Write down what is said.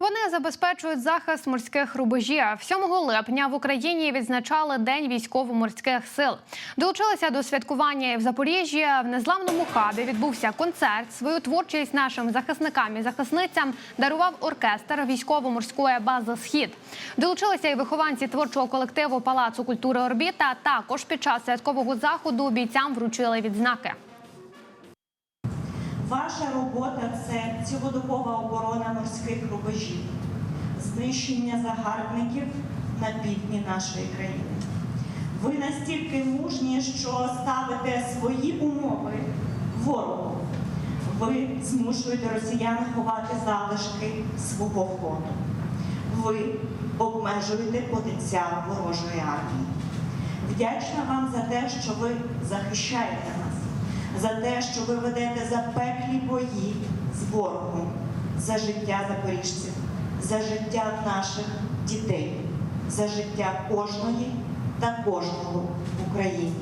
Вони забезпечують захист морських рубежів. 7 липня в Україні відзначали День військово-морських сил. Долучилися до святкування і в Запоріжжі. В незламному хабі відбувся концерт. Свою творчість нашим захисникам і захисницям дарував оркестр військово-морської бази Схід. Долучилися і вихованці творчого колективу Палацу культури Орбіта. Також під час святкового заходу бійцям вручили відзнаки. Ваша робота це цілодобова оборона морських рубежів, знищення загарбників на півдні нашої країни. Ви настільки мужні, що ставите свої умови ворогу. Ви змушуєте росіян ховати залишки свого флоту. Ви обмежуєте потенціал ворожої армії. Вдячна вам за те, що ви захищаєте нас за те, що ви ведете запеклі бої з ворогом за життя запоріжців, за життя наших дітей, за життя кожної та кожного в Україні.